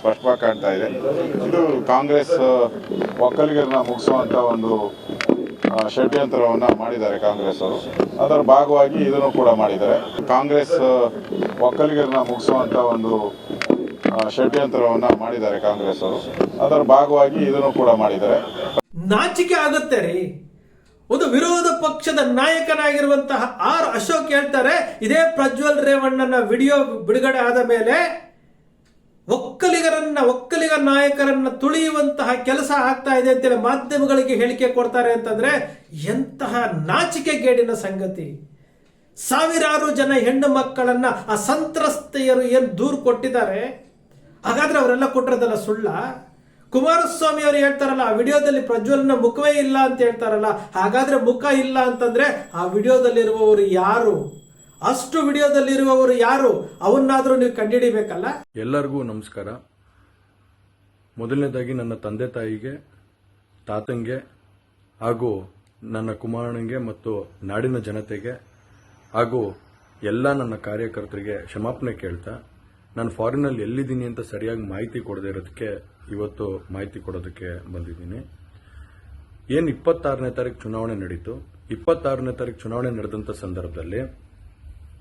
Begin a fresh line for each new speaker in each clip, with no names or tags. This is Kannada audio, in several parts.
ಸ್ಪಷ್ಟವಾಗಿ ಕಾಣ್ತಾ ಇದೆ. ಇದು ಕಾಂಗ್ರೆಸ್ ಒಕ್ಕಲಿಗರನ್ನ ಮುಗಿಸುವಂತ ಒಂದು ಷಡ್ಯಂತ್ರವನ್ನ ಮಾಡಿದ್ದಾರೆ ಕಾಂಗ್ರೆಸ್ ಅವರು. ಅದರ ಭಾಗವಾಗಿ ಇದನ್ನು ಕೂಡ ಮಾಡಿದ್ದಾರೆ. ಕಾಂಗ್ರೆಸ್ ಒಕ್ಕಲಿಗರನ್ನ ಮುಗಿಸುವಂತ ಒಂದು ಷಡ್ಯಂತ್ರವನ್ನ ಮಾಡಿದ್ದಾರೆ ಕಾಂಗ್ರೆಸ್ ಅವರು. ಅದರ ಭಾಗವಾಗಿ ಇದನ್ನು ಕೂಡ ಮಾಡಿದ್ದಾರೆ.
ನಾಚಿಕೆ ಆಗುತ್ತೆ ರೀ. ಒಂದು ವಿರೋಧ ಪಕ್ಷದ ನಾಯಕನಾಗಿರುವಂತಹ ಆರ್ ಅಶೋಕ್ ಹೇಳ್ತಾರೆ, ಇದೇ ಪ್ರಜ್ವಲ್ ರೇವಣ್ಣನ ವಿಡಿಯೋ ಬಿಡುಗಡೆ ಆದ ಮೇಲೆ ಒಕ್ಕಲಿಗರನ್ನ, ಒಕ್ಕಲಿಗ ನಾಯಕರನ್ನ ತುಳಿಯುವಂತಹ ಕೆಲಸ ಆಗ್ತಾ ಇದೆ ಅಂತೇಳಿ ಮಾಧ್ಯಮಗಳಿಗೆ ಹೇಳಿಕೆ ಕೊಡ್ತಾರೆ ಅಂತಂದ್ರೆ ಎಂತಹ ನಾಚಿಕೆಗೇಡಿನ ಸಂಗತಿ. ಸಾವಿರಾರು ಜನ ಹೆಣ್ಣು ಮಕ್ಕಳನ್ನ ಆ ಸಂತ್ರಸ್ತೆಯರು ಏನ್ ದೂರು ಕೊಟ್ಟಿದ್ದಾರೆ? ಹಾಗಾದ್ರೆ ಅವರೆಲ್ಲ ಕೊಟ್ಟಿರೋದಲ್ಲ ಸುಳ್ಳ? ಕುಮಾರಸ್ವಾಮಿ ಅವರು ಹೇಳ್ತಾರಲ್ಲ, ಆ ವಿಡಿಯೋದಲ್ಲಿ ಪ್ರಜ್ವಲ್ನ ಮುಖವೇ ಇಲ್ಲ ಅಂತ ಹೇಳ್ತಾರಲ್ಲ, ಹಾಗಾದ್ರೆ ಮುಖ ಇಲ್ಲ ಅಂತಂದ್ರೆ ಆ ವಿಡಿಯೋದಲ್ಲಿರುವವರು ಯಾರು? ಅಷ್ಟು ವಿಡಿಯೋದಲ್ಲಿರುವವರು ಯಾರು? ಅವನ್ನಾದರೂ ನೀವು ಕಂಡುಹಿಡಿಬೇಕಲ್ಲ?
ಎಲ್ಲರಿಗೂ ನಮಸ್ಕಾರ. ಮೊದಲನೇದಾಗಿ ನನ್ನ ತಂದೆ ತಾಯಿಗೆ, ತಾತಂಗೆ, ಹಾಗೂ ನನ್ನ ಕುಮಾರನಿಗೆ ಮತ್ತು ನಾಡಿನ ಜನತೆಗೆ, ಹಾಗೂ ಎಲ್ಲ ನನ್ನ ಕಾರ್ಯಕರ್ತರಿಗೆ ಕ್ಷಮಾಪಣೆ ಕೇಳ್ತಾ, ನಾನು ಫಾರಿನಲ್ಲಿ ಎಲ್ಲಿದ್ದೀನಿ ಅಂತ ಸರಿಯಾಗಿ ಮಾಹಿತಿ ಕೊಡದೇ ಇರೋದಕ್ಕೆ ಇವತ್ತು ಮಾಹಿತಿ ಕೊಡೋದಕ್ಕೆ ಬಂದಿದ್ದೀನಿ. ಏನು ಇಪ್ಪತ್ತಾರನೇ ತಾರೀಕು ಚುನಾವಣೆ ನಡೀತು? ಇಪ್ಪತ್ತಾರನೇ ತಾರೀಕು ಚುನಾವಣೆ ನಡೆದಂಥ ಸಂದರ್ಭದಲ್ಲಿ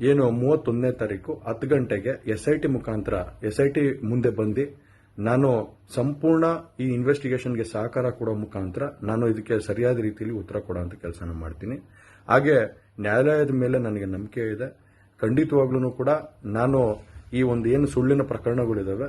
ಏನು ಮೂವತ್ತೊಂದನೇ ತಾರೀಕು ಹತ್ತು ಗಂಟೆಗೆ ಎಸ್ ಐ ಟಿ ಮುಖಾಂತರ ಎಸ್ ಐ ಟಿ ಮುಂದೆ ಬಂದು ನಾನು ಸಂಪೂರ್ಣ ಈ ಇನ್ವೆಸ್ಟಿಗೇಷನ್ಗೆ ಸಹಕಾರ ಕೊಡೋ ಮುಖಾಂತರ ನಾನು ಇದಕ್ಕೆ ಸರಿಯಾದ ರೀತಿಯಲ್ಲಿ ಉತ್ತರ ಕೊಡೋಂಥ ಕೆಲಸನ ಮಾಡ್ತೀನಿ. ಹಾಗೆ ನ್ಯಾಯಾಲಯದ ಮೇಲೆ ನನಗೆ ನಂಬಿಕೆ ಇದೆ. ಖಂಡಿತವಾಗ್ಲೂ ಕೂಡ ನಾನು ಈ ಒಂದು ಏನು ಸುಳ್ಳಿನ ಪ್ರಕರಣಗಳಿದಾವೆ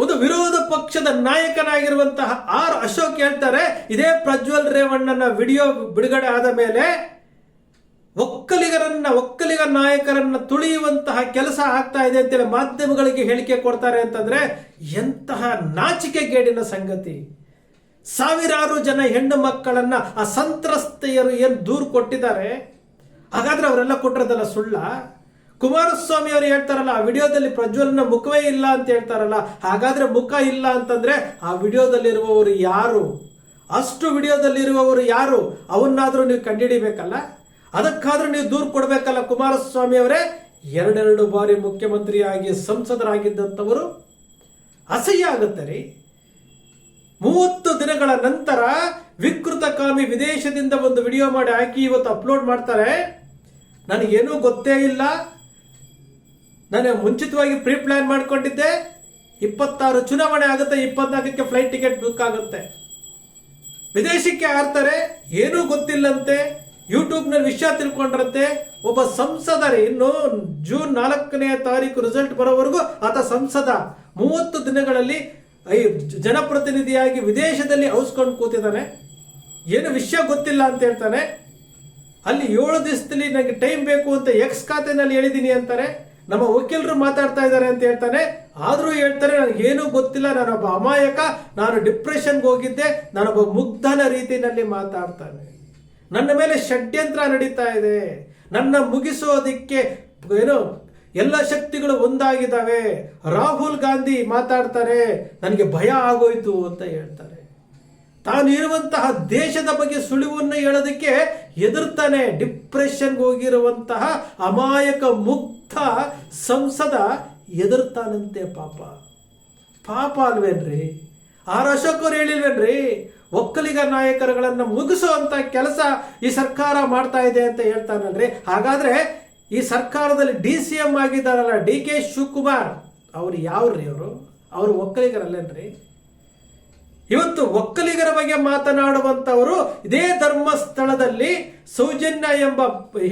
ಒಂದು ವಿರೋಧ ಪಕ್ಷದ ನಾಯಕನಾಗಿರುವಂತಹ ಆರ್ ಅಶೋಕ್ ಹೇಳ್ತಾರೆ, ಇದೇ ಪ್ರಜ್ವಲ್ ರೇವಣ್ಣನ ವಿಡಿಯೋ ಬಿಡುಗಡೆ ಆದ ಮೇಲೆ ಒಕ್ಕಲಿಗರನ್ನ, ಒಕ್ಕಲಿಗ ನಾಯಕರನ್ನ ತುಳಿಯುವಂತಹ ಕೆಲಸ ಆಗ್ತಾ ಇದೆ ಅಂತೇಳಿ ಮಾಧ್ಯಮಗಳಿಗೆ ಹೇಳಿಕೆ ಕೊಡ್ತಾರೆ ಅಂತಂದ್ರೆ ಎಂತಹ ನಾಚಿಕೆಗೇಡಿನ ಸಂಗತಿ. ಸಾವಿರಾರು ಜನ ಹೆಣ್ಣು ಮಕ್ಕಳನ್ನ ಆ ಸಂತ್ರಸ್ತೆಯರು ಏನ್ ದೂರು ಕೊಟ್ಟಿದ್ದಾರೆ? ಹಾಗಾದ್ರೆ ಅವರೆಲ್ಲ ಕೊಟ್ಟಿರೋದಲ್ಲ ಸುಳ್ಳ? ಕುಮಾರಸ್ವಾಮಿ ಅವರು ಹೇಳ್ತಾರಲ್ಲ, ಆ ವಿಡಿಯೋದಲ್ಲಿ ಪ್ರಜ್ವಲ್ನ ಮುಖವೇ ಇಲ್ಲ ಅಂತ ಹೇಳ್ತಾರಲ್ಲ, ಹಾಗಾದ್ರೆ ಮುಖ ಇಲ್ಲ ಅಂತಂದ್ರೆ ಆ ವಿಡಿಯೋದಲ್ಲಿರುವವರು ಯಾರು? ಅಷ್ಟು ವಿಡಿಯೋದಲ್ಲಿರುವವರು ಯಾರು? ಅವನ್ನಾದ್ರೂ ನೀವು ಕಂಡುಹಿಡಿಬೇಕಲ್ಲ ಅದಕ್ಕಾದ್ರೂ ನೀವು ದೂರು ಕೊಡಬೇಕಲ್ಲ ಕುಮಾರಸ್ವಾಮಿ ಅವರೇ? ಎರಡೆರಡು ಬಾರಿ ಮುಖ್ಯಮಂತ್ರಿಯಾಗಿ ಸಂಸದರಾಗಿದ್ದಂಥವರು? ಅಸಹ್ಯ ಆಗುತ್ತೆ ರೀ. ಮೂವತ್ತು ದಿನಗಳ ನಂತರ ವಿಕೃತಕಾಮಿ ವಿದೇಶದಿಂದ ಒಂದು ವಿಡಿಯೋ ಮಾಡಿ ಹಾಕಿ ಇವತ್ತು ಅಪ್ಲೋಡ್ ಮಾಡ್ತಾರೆ. ನನಗೇನೂ ಗೊತ್ತೇ ಇಲ್ಲ. ನಾನು ಮುಂಚಿತವಾಗಿ ಪ್ರೀ ಪ್ಲಾನ್ ಮಾಡ್ಕೊಂಡಿದ್ದೆ. ಇಪ್ಪತ್ತಾರು ಚುನಾವಣೆ ಆಗುತ್ತೆ, ಇಪ್ಪತ್ನಾಲ್ಕಕ್ಕೆ ಫ್ಲೈಟ್ ಟಿಕೆಟ್ ಬುಕ್ ಆಗುತ್ತೆ. ವಿದೇಶಕ್ಕೆ ಆಡ್ತಾರೆ ಏನೂ ಗೊತ್ತಿಲ್ಲಂತೆ. ಯೂಟ್ಯೂಬ್ನಲ್ಲಿ ವಿಷಯ ತಿಳ್ಕೊಂಡ್ರಂತೆ. ಒಬ್ಬ ಸಂಸದರೇ, ಇನ್ನು ಜೂನ್ ನಾಲ್ಕನೇ ತಾರೀಕು ರಿಸಲ್ಟ್ ಬರೋವರೆಗೂ ಆತ ಸಂಸದ. ಮೂವತ್ತು ದಿನಗಳಲ್ಲಿ ಜನಪ್ರತಿನಿಧಿಯಾಗಿ ವಿದೇಶದಲ್ಲಿ ಔಸ್ಕೊಂಡು ಕೂತಿದ್ದಾನೆ. ಏನು ವಿಷಯ ಗೊತ್ತಿಲ್ಲ ಅಂತ ಹೇಳ್ತಾನೆ. ಅಲ್ಲಿ ಏಳು ದಿವಸದಲ್ಲಿ ನನಗೆ ಟೈಮ್ ಬೇಕು ಅಂತ ಎಕ್ಸ್ ಖಾತೆನಲ್ಲಿ ಹೇಳಿದ್ದೀನಿ ಅಂತಾರೆ. ನಮ್ಮ ವಕೀಲರು ಮಾತಾಡ್ತಾ ಇದ್ದಾರೆ ಅಂತ ಹೇಳ್ತಾನೆ. ಆದರೂ ಹೇಳ್ತಾರೆ ನನಗೇನೂ ಗೊತ್ತಿಲ್ಲ, ನಾನೊಬ್ಬ ಅಮಾಯಕ, ನಾನು ಡಿಪ್ರೆಷನ್ಗೆ ಹೋಗಿದ್ದೆ, ನಾನೊಬ್ಬ ಮುಗ್ಧನ ರೀತಿಯಲ್ಲಿ ಮಾತಾಡ್ತಾನೆ. ನನ್ನ ಮೇಲೆ ಷಡ್ಯಂತ್ರ ನಡೀತಾ ಇದೆ. ನನ್ನ ಮುಗಿಸೋದಿಕ್ಕೆ ಏನು ಎಲ್ಲ ಶಕ್ತಿಗಳು ಒಂದಾಗಿದ್ದಾವೆ. ರಾಹುಲ್ ಗಾಂಧಿ ಮಾತಾಡ್ತಾರೆ, ನನಗೆ ಭಯ ಆಗೋಯ್ತು ಅಂತ ಹೇಳ್ತಾರೆ. ತಾನು ಇರುವಂತಹ ದೇಶದ ಬಗ್ಗೆ ಸುಳಿವನ್ನು ಹೇಳೋದಕ್ಕೆ ಎದುರ್ತಾನೆ ಡಿಪ್ರೆಷನ್ಗೆ ಹೋಗಿರುವಂತಹ ಅಮಾಯಕ ಮುಕ್ತ ಸಂಸದ ಎದುರ್ತಾನಂತೆ ಪಾಪ. ಪಾಪ ಅಲ್ವೇನ್ರಿ? ಆರ್ ಅಶೋಕ್ ಅವ್ರು ಹೇಳಿಲ್ವೇನ್ರಿ? ಒಕ್ಕಲಿಗ ನಾಯಕರುಗಳನ್ನ ಮುಗಿಸುವಂತ ಕೆಲಸ ಈ ಸರ್ಕಾರ ಮಾಡ್ತಾ ಇದೆ ಅಂತ ಹೇಳ್ತಾನಲ್ರಿ. ಹಾಗಾದ್ರೆ ಈ ಸರ್ಕಾರದಲ್ಲಿ ಡಿ ಸಿ ಎಂ ಆಗಿದ್ದಾರಲ್ಲ ಡಿ ಕೆ ಶಿವಕುಮಾರ್, ಅವ್ರು ಯಾವ್ರಿ ಅವರು? ಅವರು ಒಕ್ಕಲಿಗರಲ್ಲೇನ್ರಿ? ಇವತ್ತು ಒಕ್ಕಲಿಗರ ಬಗ್ಗೆ ಮಾತನಾಡುವಂತವರು ಇದೇ ಧರ್ಮಸ್ಥಳದಲ್ಲಿ ಸೌಜನ್ಯ ಎಂಬ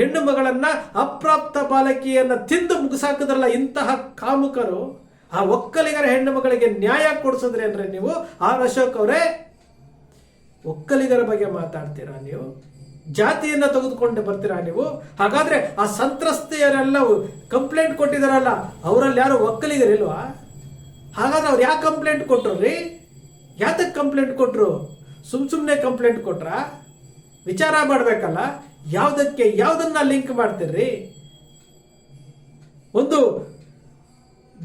ಹೆಣ್ಣು ಮಗಳನ್ನ ಅಪ್ರಾಪ್ತ ಬಾಲಕಿಯನ್ನ ತಿಂದು ಮುಗಿಸಾಕಿದ್ರಲ್ಲ ಇಂತಹ ಕಾಮುಕರು, ಆ ಒಕ್ಕಲಿಗರ ಹೆಣ್ಣು ಮಗಳಿಗೆ ನ್ಯಾಯ ಕೊಡಿಸಿದ್ರೆ ಅಂದ್ರೆ ನೀವು ಆರ್ ಅಶೋಕ್ ಅವರೇ, ಒಕ್ಕಲಿಗರ ಬಗ್ಗೆ ಮಾತಾಡ್ತೀರಾ ನೀವು? ಜಾತಿಯನ್ನ ತೆಗೆದುಕೊಂಡು ಬರ್ತೀರಾ ನೀವು? ಹಾಗಾದ್ರೆ ಆ ಸಂತ್ರಸ್ತೆಯರೆಲ್ಲ ಕಂಪ್ಲೇಂಟ್ ಕೊಟ್ಟಿದಾರಲ್ಲ ಅವರಲ್ಲಿ ಯಾರು ಒಕ್ಕಲಿಗರಿಲ್ವಾ? ಹಾಗಾದ್ರೆ ಅವ್ರು ಯಾಕೆ ಕಂಪ್ಲೇಂಟ್ ಕೊಟ್ಟರು ರೀ? ಯಾತಕ್ಕೆ ಕಂಪ್ಲೇಂಟ್ ಕೊಟ್ರು? ಸುಮ್ ಸುಮ್ಮನೆ ಕಂಪ್ಲೇಂಟ್ ಕೊಟ್ರ? ವಿಚಾರ ಮಾಡಬೇಕಲ್ಲ? ಯಾವುದಕ್ಕೆ ಯಾವುದನ್ನ ಲಿಂಕ್ ಮಾಡ್ತೀರಿ? ಒಂದು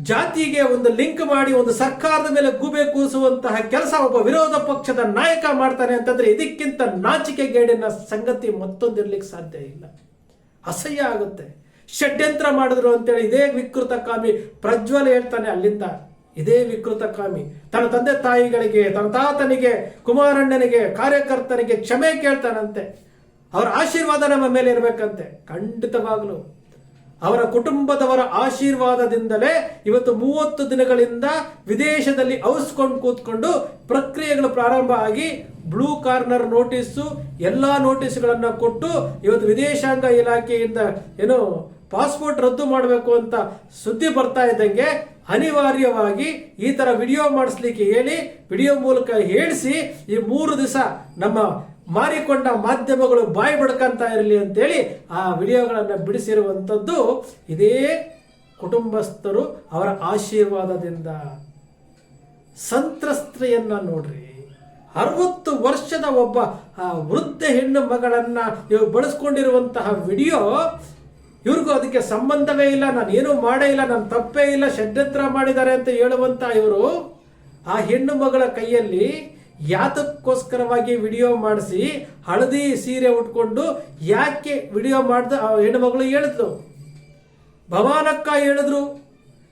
ಜಾತಿಗೆ ಒಂದು ಲಿಂಕ್ ಮಾಡಿ ಒಂದು ಸರ್ಕಾರದ ಮೇಲೆ ಗೂಬೆ ಕೂಸುವಂತಹ ಕೆಲಸ ಒಬ್ಬ ವಿರೋಧ ಪಕ್ಷದ ನಾಯಕ ಮಾಡ್ತಾನೆ ಅಂತಂದ್ರೆ ಇದಕ್ಕಿಂತ ನಾಚಿಕೆಗೇಡಿನ ಸಂಗತಿ ಮತ್ತೊಂದಿರ್ಲಿಕ್ಕೆ ಸಾಧ್ಯ ಇಲ್ಲ. ಅಸಹ್ಯ ಆಗುತ್ತೆ. ಷಡ್ಯಂತ್ರ ಮಾಡಿದ್ರು ಅಂತೇಳಿ ಇದೇ ವಿಕೃತ ಕಾಮಿ ಪ್ರಜ್ವಲ್ ಹೇಳ್ತಾನೆ ಅಲ್ಲಿಂದ. ಇದೇ ವಿಕೃತ ಕಾಮಿ. ತನ್ನ ತಂದೆ ತಾಯಿಗಳಿಗೆ, ತನ್ನ ತಾತನಿಗೆ, ಕುಮಾರಣ್ಣನಿಗೆ, ಕಾರ್ಯಕರ್ತನಿಗೆ ಕ್ಷಮೆ ಕೇಳ್ತಾನಂತೆ. ಅವರ ಆಶೀರ್ವಾದ ನಮ್ಮ ಮೇಲೆ ಇರಬೇಕಂತೆ. ಖಂಡಿತವಾಗ್ಲು. ಅವರ ಕುಟುಂಬದವರ ಆಶೀರ್ವಾದದಿಂದಲೇ ಇವತ್ತು ಮೂವತ್ತು ದಿನಗಳಿಂದ ವಿದೇಶದಲ್ಲಿ ಔಸ್ಕೊಂಡು ಕೂತ್ಕೊಂಡು ಪ್ರಕ್ರಿಯೆಗಳು ಪ್ರಾರಂಭ ಆಗಿ ಬ್ಲೂ ಕಾರ್ನರ್ ನೋಟಿಸು, ಎಲ್ಲಾ ನೋಟಿಸ್ಗಳನ್ನು ಕೊಟ್ಟು ಇವತ್ತು ವಿದೇಶಾಂಗ ಇಲಾಖೆಯಿಂದ ಏನು ಪಾಸ್ಪೋರ್ಟ್ ರದ್ದು ಮಾಡಬೇಕು ಅಂತ ಸುದ್ದಿ ಬರ್ತಾ ಇದ್ದಂಗೆ ಅನಿವಾರ್ಯವಾಗಿ ಈ ಥರ ವಿಡಿಯೋ ಮಾಡಿಸ್ಲಿಕ್ಕೆ ಹೇಳಿ ವಿಡಿಯೋ ಮೂಲಕ ಹೇಳಿಸಿ ಈ ಮೂರು ದಿವಸ ನಮ್ಮ ಮಾರಿಕೊಂಡ ಮಾಧ್ಯಮಗಳು ಬಾಯಿ ಬಡ್ಕಂತ ಇರಲಿ ಅಂತೇಳಿ ಆ ವಿಡಿಯೋಗಳನ್ನು ಬಿಡಿಸಿರುವಂಥದ್ದು ಇದೇ ಕುಟುಂಬಸ್ಥರು ಅವರ ಆಶೀರ್ವಾದದಿಂದ. ಸಂತ್ರಸ್ತೆಯನ್ನ ನೋಡ್ರಿ. ಅರವತ್ತು ವರ್ಷದ ಒಬ್ಬ ಆ ವೃದ್ಧ ಹೆಣ್ಣು ಮಗಳನ್ನು ನೀವು ಬಳಸ್ಕೊಂಡಿರುವಂತಹ ವಿಡಿಯೋ ಇವ್ರಿಗೂ ಅದಕ್ಕೆ ಸಂಬಂಧವೇ ಇಲ್ಲ, ನಾನು ಏನೂ ಮಾಡೇ ಇಲ್ಲ, ನಾನು ತಪ್ಪೇ ಇಲ್ಲ, ಷಡ್ಯಂತ್ರ ಮಾಡಿದ್ದಾರೆ ಅಂತ ಹೇಳುವಂತ ಇವರು ಆ ಹೆಣ್ಣು ಮಗಳ ಕೈಯಲ್ಲಿ ಯಾತಕ್ಕೋಸ್ಕರವಾಗಿ ವಿಡಿಯೋ ಮಾಡಿಸಿ ಹಳದಿ ಸೀರೆ ಉಟ್ಕೊಂಡು ಯಾಕೆ ವಿಡಿಯೋ ಮಾಡ್ದ ಆ ಹೆಣ್ಣು ಮಗಳು ಹೇಳಿದ್ಲು. ಭವಾನಕ್ಕ ಹೇಳಿದ್ರು,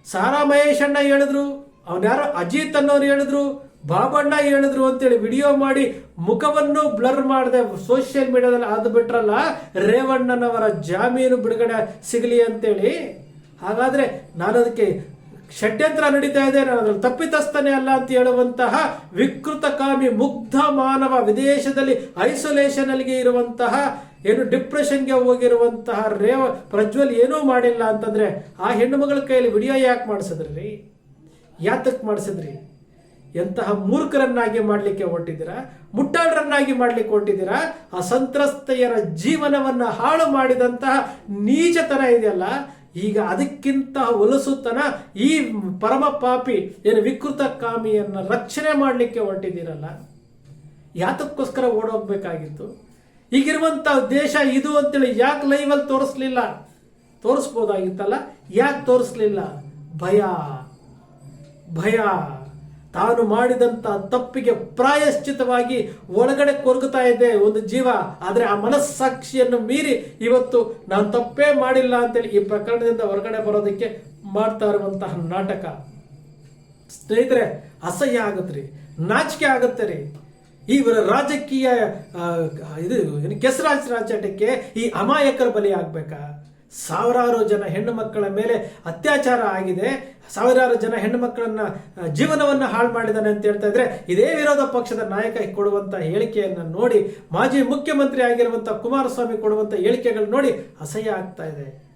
ಸಾರಾ ಮಹೇಶಣ್ಣ ಹೇಳಿದ್ರು. ಅವನ್ಯಾರೋ ಅಜಿತ್ ಅನ್ನೋರು ಹೇಳಿದ್ರು, ಬಾಬಣ್ಣ ಹೇಳಿದ್ರು ಅಂತೇಳಿ ವಿಡಿಯೋ ಮಾಡಿ ಮುಖವನ್ನು ಬ್ಲರ್ ಮಾಡಿದೆ ಸೋಷಿಯಲ್ ಮೀಡಿಯಾದಲ್ಲಿ ಅದು ಬಿಟ್ರಲ್ಲ, ರೇವಣ್ಣನವರ ಜಾಮೀನು ಬಿಡುಗಡೆ ಸಿಗಲಿ ಅಂತೇಳಿ. ಹಾಗಾದ್ರೆ ನಾನು ಅದಕ್ಕೆ ಷಡ್ಯಂತ್ರ ನಡೀತಾ ಇದೆ, ನಾನು ಅದ್ರಲ್ಲಿ ತಪ್ಪಿತಸ್ಥನೇ ಅಲ್ಲ ಅಂತ ಹೇಳುವಂತಹ ವಿಕೃತಕಾಮಿ ಮುಗ್ಧ ಮಾನವ ವಿದೇಶದಲ್ಲಿ ಐಸೋಲೇಷನ್ ಅಲ್ಲಿಗೆ ಇರುವಂತಹ, ಏನು ಡಿಪ್ರೆಷನ್ಗೆ ಹೋಗಿರುವಂತಹ ರೇವ ಪ್ರಜ್ವಲ್ ಏನೂ ಮಾಡಿಲ್ಲ ಅಂತಂದ್ರೆ ಆ ಹೆಣ್ಣು ಮಗಳ ಕೈಯಲ್ಲಿ ವಿಡಿಯೋ ಯಾಕೆ ಮಾಡಿಸಿದ್ರಿ? ಯಾತಕ್ ಮಾಡಿಸಿದ್ರಿ? ಎಂತಹ ಮೂರ್ಖರನ್ನಾಗಿ ಮಾಡಲಿಕ್ಕೆ ಹೊರಟಿದ್ದೀರಾ ಮುಟ್ಟಾಳರನ್ನಾಗಿ ಮಾಡ್ಲಿಕ್ಕೆ ಹೊರಟಿದ್ದೀರಾ ಆ ಸಂತ್ರಸ್ತೆಯರ ಜೀವನವನ್ನ ಹಾಳು ಮಾಡಿದಂತಹ ನೀಚತನ ಇದೆಯಲ್ಲ, ಈಗ ಅದಕ್ಕಿಂತ ಒಲಸುತನ ಈ ಪರಮ ಪಾಪಿ, ಏನು ವಿಕೃತ ಕಾಮಿಯನ್ನ ರಕ್ಷಣೆ ಮಾಡಲಿಕ್ಕೆ ಹೊರಟಿದ್ದೀರಲ್ಲ ಯಾತಕ್ಕೋಸ್ಕರ ಓಡೋಗ್ಬೇಕಾಗಿತ್ತು? ಈಗಿರುವಂತ ದೇಶ ಇದು ಅಂತೇಳಿ ಯಾಕೆ ಲೈವಲ್ಲಿ ತೋರಿಸ್ಲಿಲ್ಲ? ತೋರಿಸ್ಬೋದಾಗಿತ್ತಲ್ಲ? ಯಾಕೆ ತೋರಿಸ್ಲಿಲ್ಲ? ಭಯ. ಭಯ. ತಾನು ಮಾಡಿದಂತ ತಪ್ಪಿಗೆ ಪ್ರಾಯಶ್ಚಿತವಾಗಿ ಒಳಗಡೆ ಕೊರಗುತ್ತಾ ಇದೆ ಒಂದು ಜೀವ. ಆದರೆ ಆ ಮನಸ್ಸಾಕ್ಷಿಯನ್ನು ಮೀರಿ ಇವತ್ತು ನಾನು ತಪ್ಪೇ ಮಾಡಿಲ್ಲ ಅಂತೇಳಿ ಈ ಪ್ರಕರಣದಿಂದ ಹೊರಗಡೆ ಬರೋದಕ್ಕೆ ಮಾಡ್ತಾ ಇರುವಂತಹ ನಾಟಕ. ಸ್ನೇಹಿತರೆ, ಅಸಹ್ಯ ಆಗತ್ರಿ. ನಾಚಿಕೆ ಆಗುತ್ತೆ ರೀ. ಇವರ ರಾಜಕೀಯ ಇದು ಏನು ಕೆಸರಾಜ್ ರಾಜಾಟಕ್ಕೆ ಈ ಅಮಾಯಕರ ಬಲಿ ಆಗ್ಬೇಕಾ? ಸಾವಿರಾರು ಜನ ಹೆಣ್ಣು ಮಕ್ಕಳ ಮೇಲೆ ಅತ್ಯಾಚಾರ ಆಗಿದೆ. ಸಾವಿರಾರು ಜನ ಹೆಣ್ಣು ಮಕ್ಕಳನ್ನ ಜೀವನವನ್ನು ಹಾಳು ಮಾಡಿದ್ದಾನೆ ಅಂತ ಹೇಳ್ತಾ ಇದ್ರೆ ಇದೇ ವಿರೋಧ ಪಕ್ಷದ ನಾಯಕ ಕೊಡುವಂತ ಹೇಳಿಕೆಯನ್ನ ನೋಡಿ, ಮಾಜಿ ಮುಖ್ಯಮಂತ್ರಿ ಆಗಿರುವಂತಹ ಕುಮಾರಸ್ವಾಮಿ ಕೊಡುವಂತ ಹೇಳಿಕೆಗಳು ನೋಡಿ ಅಸಹ್ಯ ಆಗ್ತಾ ಇದೆ.